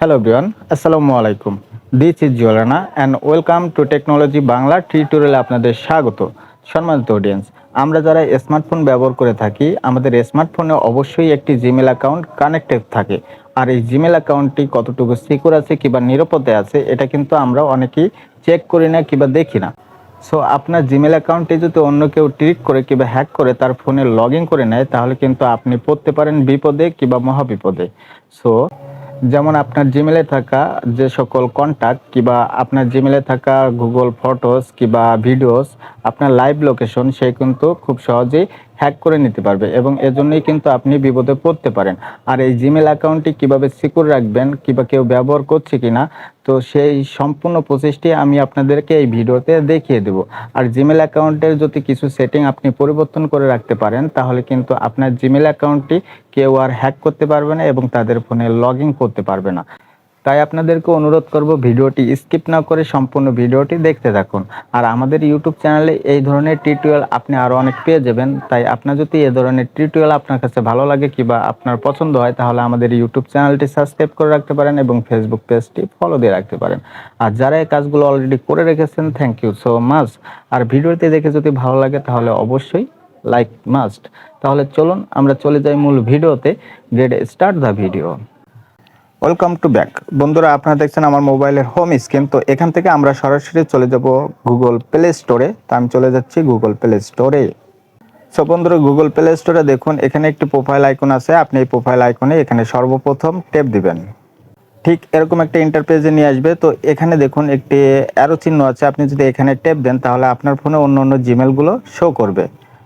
Hello বিয়ান আসসালামু আলাইকুম this is জোলানা and welcome to technology Bangla টিউটোরিয়ালে আপনাদের স্বাগত, সম্মানিত অডিয়েন্স আমরা যারা স্মার্টফোন ব্যবহার করে থাকি, আমাদের স্মার্টফোনে অবশ্যই একটি জিমেল অ্যাকাউন্ট কানেক্টেড থাকে। আর এই জিমেল অ্যাকাউন্টটি কতটুকু সিকিউর আছে কিংবা নিরাপদে আছে, এটা কিন্তু আমরা অনেকেই চেক করি না কিংবা দেখি না। সো আপনার জিমেল অ্যাকাউন্টে যদি অন্য কেউ ট্রিক করে কিংবা হ্যাক করে, তার ফোনে লগ করে নেয়, তাহলে কিন্তু আপনি পড়তে পারেন বিপদে কিংবা মহাবিপদে। সো যেমন আপনার জিমেলে থাকা যে সকল কন্ট্যাক্ট কিবা আপনার জিমেলে থাকা গুগল ফটোস কিংবা ভিডিওস আপনার লাইভ লোকেশন সে কিন্তু খুব সহজেই হ্যাক করে নিতে পারবে এবং এজন্যই কিন্তু আপনি বিপদে পড়তে পারেন। আর এই জিমেল অ্যাকাউন্টটি কীভাবে সিকিউর রাখবেন, কিংবা কেউ ব্যবহার করছে কিনা, তো সেই সম্পূর্ণ প্রসেসটি আমি আপনাদেরকে এই ভিডিওতে দেখিয়ে দেব। আর জিমেল অ্যাকাউন্টের যদি কিছু সেটিং আপনি পরিবর্তন করে রাখতে পারেন, তাহলে কিন্তু আপনার জিমেল অ্যাকাউন্টটি কেউ আর হ্যাক করতে পারবে না এবং তাদের ফোনে লগ করতে পারবে না। তাই আপনাদেরকে অনুরোধ করব ভিডিওটি স্কিপ না করে সম্পূর্ণ ভিডিওটি দেখতে থাকুন। আর আমাদের ইউটিউব চ্যানেলে এই ধরনের টিউটোরিয়াল আপনি আরও অনেক পেয়ে যাবেন। তাই আপনার যদি এই ধরনের টিউটোরিয়াল আপনার কাছে ভালো লাগে কিংবা আপনার পছন্দ হয়, তাহলে আমাদের ইউটিউব চ্যানেলটি সাবস্ক্রাইব করে রাখতে পারেন এবং ফেসবুক পেজটি ফলো দিয়ে রাখতে পারেন। আর যারা এই কাজগুলো অলরেডি করে রেখেছেন থ্যাংক ইউ সো মাচ আর ভিডিওটি দেখে যদি ভালো লাগে, তাহলে অবশ্যই লাইক মাস্ট তাহলে চলুন, আমরা চলে যাই মূল ভিডিওতে। Get start the video welcome to back বন্ধুরা, আপনারা দেখছেন আমার মোবাইলের হোম স্ক্রিন তো এখান থেকে আমরা সরাসরি চলে যাব গুগল প্লে স্টোরে তো আমি চলে যাচ্ছি গুগল প্লে স্টোরে সো বন্ধুরা গুগল প্লে স্টোরে দেখুন, এখানে একটি প্রোফাইল আইকন আছে। আপনি এই প্রোফাইল আইকনে এখানে সর্বপ্রথম টেপ দিবেন। ঠিক এরকম একটা ইন্টারপেজে নিয়ে আসবে। তো এখানে দেখুন, একটি অ্যারো চিহ্ন আছে। আপনি যদি এখানে টেপ দেন, তাহলে আপনার ফোনে অন্য অন্য জিমেলগুলো শো করবে।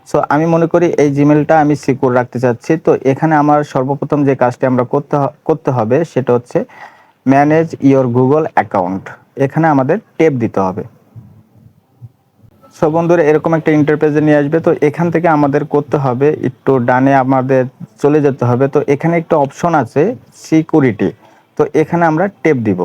সো আমি মনে করি এই জিমেলটা আমি সিকিউর রাখতে চাচ্ছি। তো এখানে আমার সর্বপ্রথম যে কাজটি আমরা করতে করতে হবে, সেটা হচ্ছে ম্যানেজ ইওর গুগল অ্যাকাউন্ট এখানে আমাদের টেপ দিতে হবে। সো বন্ধুরা, এরকম একটা ইন্টারপেজে নিয়ে আসবে। তো এখান থেকে আমাদের করতে হবে একটু ডানে আমাদের চলে যেতে হবে। তো এখানে একটা অপশন আছে সিকিউরিটি তো এখানে আমরা টেপ দিব।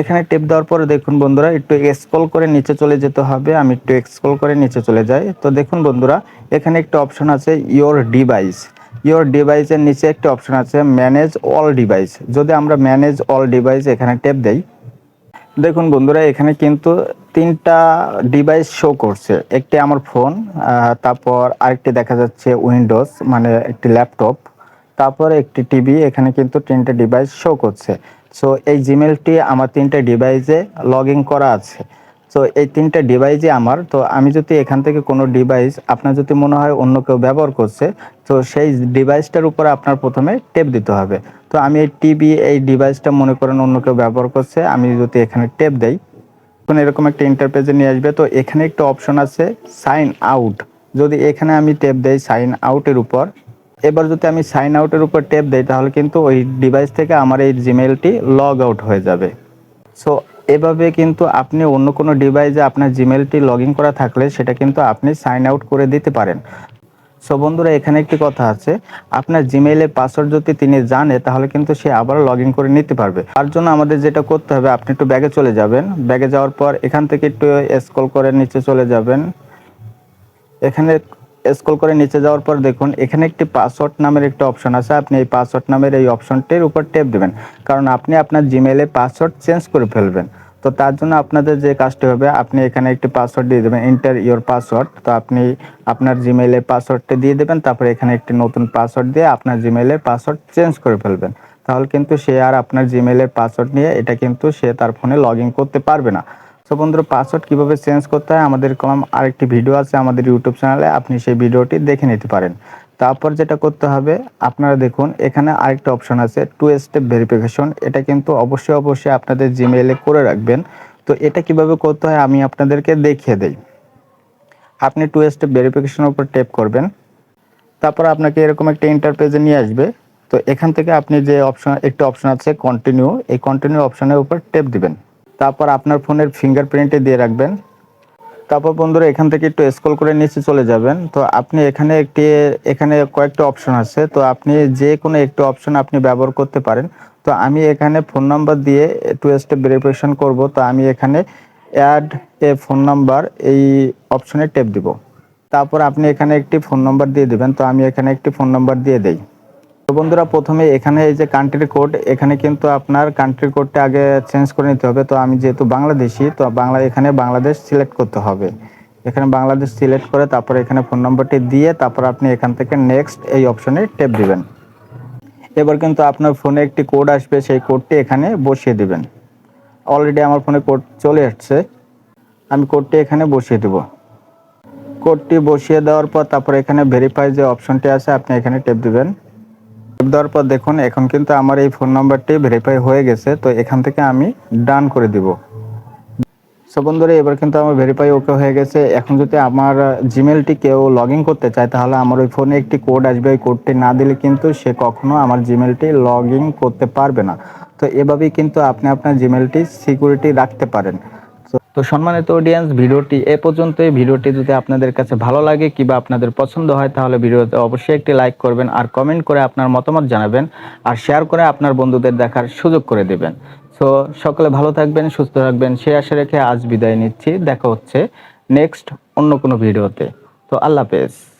এখানে টেপ দেওয়ার পরে দেখুন বন্ধুরা, একটু স্ক্রল করে নিচে চলে যেতে হবে। আমি একটু স্ক্রল করে নিচে চলে যাই। তো দেখুন বন্ধুরা, এখানে একটা অপশন আছে ইওর ডিভাইস ইওর ডিভাইসের নিচে একটা অপশন আছে ম্যানেজ অল ডিভাইস যদি আমরা ম্যানেজ অল ডিভাইস এখানে টেপ দেই, দেখুন বন্ধুরা, এখানে কিন্তু তিনটা ডিভাইস শো করছে। একটি আমার ফোন তারপর আরেকটি দেখা যাচ্ছে উইন্ডোজ মানে একটি ল্যাপটপ তারপরে একটি টিভি এখানে কিন্তু তিনটা ডিভাইস শো করছে। সো এই জিমেলটি আমার তিনটে ডিভাইসে লগ করা আছে। সো এই তিনটা ডিভাইসই আমার। তো আমি যদি এখান থেকে কোনো ডিভাইস আপনার যদি মনে হয় অন্য কেউ ব্যবহার করছে, তো সেই ডিভাইসটার উপরে আপনার প্রথমে টেপ দিতে হবে। তো আমি এই টিভি এই ডিভাইসটা মনে করেন অন্য কেউ ব্যবহার করছে, আমি যদি এখানে টেপ দেই, তখন এরকম একটা ইন্টারপেজে নিয়ে আসবে। তো এখানে একটা অপশন আছে সাইন আউট যদি এখানে আমি টেপ দেই সাইন আউটের উপর এবার যদি আমি সাইন আউটের উপর টেপ দেই, তাহলে কিন্তু ওই ডিভাইস থেকে আমার এই জিমেলটি লগ আউট হয়ে যাবে। সো এভাবে কিন্তু আপনি অন্য কোনো ডিভাইসে আপনার জিমেলটি লগ ইন করা থাকলে সেটা কিন্তু আপনি সাইন আউট করে দিতে পারেন। সো বন্ধুরা, এখানে একটি কথা আছে। আপনার জিমেইলের পাসওয়ার্ড যদি তিনি জানে, তাহলে কিন্তু সে আবার লগ করে নিতে পারবে। তার জন্য আমাদের যেটা করতে হবে, আপনি একটু ব্যাগে চলে যাবেন। ব্যাগে যাওয়ার পর এখান থেকে একটু স্ক্রল করে নিচে চলে যাবেন। এখানে স্ক্রল করে নিচে যাওয়ার পর দেখুন, এখানে একটি পাসওয়ার্ড নামের একটা অপশন আছে। আপনি এই পাসওয়ার্ড নামের এই অপশনটির উপর টেপ দেবেন। কারণ আপনি আপনার জিমেইলে পাসওয়ার্ড চেঞ্জ করে ফেলবেন। তো তার জন্য আপনাদের যে কাজটি হবে, আপনি এখানে একটি পাসওয়ার্ড দিয়ে দেবেন ইন্টার ইওর পাসওয়ার্ড তো আপনি আপনার জিমেইলের পাসওয়ার্ডটা দিয়ে দেবেন, তারপরে এখানে একটি নতুন পাসওয়ার্ড দিয়ে আপনার জিমেইলের পাসওয়ার্ড চেঞ্জ করে ফেলবেন। তাহলে কিন্তু সে আর আপনার জিমেইলের পাসওয়ার্ড নিয়ে এটা কিন্তু সে তার ফোনে লগ করতে পারবে না। তো বন্ধুরা পাসওয়ার্ড কীভাবে চেঞ্জ করতে হয় আমাদের কম আরেকটি ভিডিও আছে আমাদের ইউটিউব চ্যানেলে আপনি সেই ভিডিওটি দেখে নিতে পারেন। তারপর যেটা করতে হবে, আপনারা দেখুন, এখানে আরেকটা অপশন আছে টু স্টেপ ভেরিফিকেশন এটা কিন্তু অবশ্যই অবশ্যই আপনাদের জিমেইলে করে রাখবেন। তো এটা কীভাবে করতে হয় আমি আপনাদেরকে দেখিয়ে দেই। আপনি টু স্টেপ ভেরিফিকেশনের উপর টেপ করবেন। তারপর আপনাকে এরকম একটা ইন্টারপেজে নিয়ে আসবে। তো এখান থেকে আপনি যে অপশন একটা অপশন আছে কন্টিনিউ এই কন্টিনিউ অপশনের উপর টেপ দিবেন। তারপর আপনার ফোনের ফিঙ্গারপ্রিন্টে দিয়ে রাখবেন। তারপর বন্ধুরা, এখান থেকে একটু স্ক্রল করে নিচে চলে যাবেন। তো আপনি এখানে একটি, এখানে কয়েকটা অপশন আছে। তো আপনি যে কোনো একটি অপশন আপনি ব্যবহার করতে পারেন। তো আমি এখানে ফোন নাম্বার দিয়ে টু স্টেপ ভেরিফিকেশন করব। তো আমি এখানে অ্যাড এ ফোন নাম্বার এই অপশনে টেপ দিব। তারপর আপনি এখানে একটি ফোন নাম্বার দিয়ে দিবেন। তো আমি এখানে একটি ফোন নাম্বার দিয়ে দেই। বন্ধুরা, প্রথমে এখানে এই যে কান্ট্রি কোড এখানে কিন্তু আপনার কান্ট্রি কোডটা আগে চেঞ্জ করে নিতে হবে। তো আমি যেহেতু বাংলাদেশি, তো বাংলা, এখানে বাংলাদেশ সিলেক্ট করতে হবে। এখানে বাংলাদেশ সিলেক্ট করে তারপর এখানে ফোন নম্বরটি দিয়ে তারপর আপনি এখান থেকে নেক্সট এই অপশনে টেপ দিবেন। এবার কিন্তু আপনার ফোনে একটি কোড আসবে, সেই কোডটি এখানে বসিয়ে দিবেন। অলরেডি আমার ফোনে কোড চলে আসছে। আমি কোডটি এখানে বসিয়ে দেব। কোডটি বসিয়ে দেওয়ার পর তারপর এখানে ভেরিফাই যে অপশনটি আছে, আপনি এখানে টেপ দিবেন। টেপ দেওয়ার পর দেখুন, এখন কিন্তু আমার এই ফোন নাম্বারটি ভেরিফাই হয়ে গেছে, তো এখান থেকে আমি ডান করে দিব। সো বন্ধুরা, এবার কিন্তু আমার ভেরিফাই ওকে হয়ে গেছে। এখন যদি আমার জিমেলটি কেউ লগ ইন করতে চায়, তাহলে আমার ওই ফোনে একটি কোড আসবে। ওই কোডটি না দিলে কিন্তু সে কখনো আমার জিমেলটি লগ ইন করতে পারবে না। তো এভাবেই কিন্তু আপনি আপনার জিমেলটি সিকিউরিটি রাখতে পারেন। তো- সম্মানিত অডিয়েন্স ভিডিওটি এ পর্যন্তই। ভিডিওটি যদি আপনাদের কাছে ভালো লাগে কিংবা আপনাদের পছন্দ হয়, তাহলে ভিডিওতে অবশ্যই একটি লাইক করবেন আর কমেন্ট করে আপনার মতামত জানাবেন আর শেয়ার করে আপনার বন্ধুদের দেখার সুযোগ করে দেবেন। তো সকলে ভালো থাকবেন, সুস্থ থাকবেন সে আশা রেখে আজ বিদায় নিচ্ছি। দেখা হচ্ছে নেক্সট অন্য কোনো ভিডিওতে। তো আল্লাহ হাফেজ।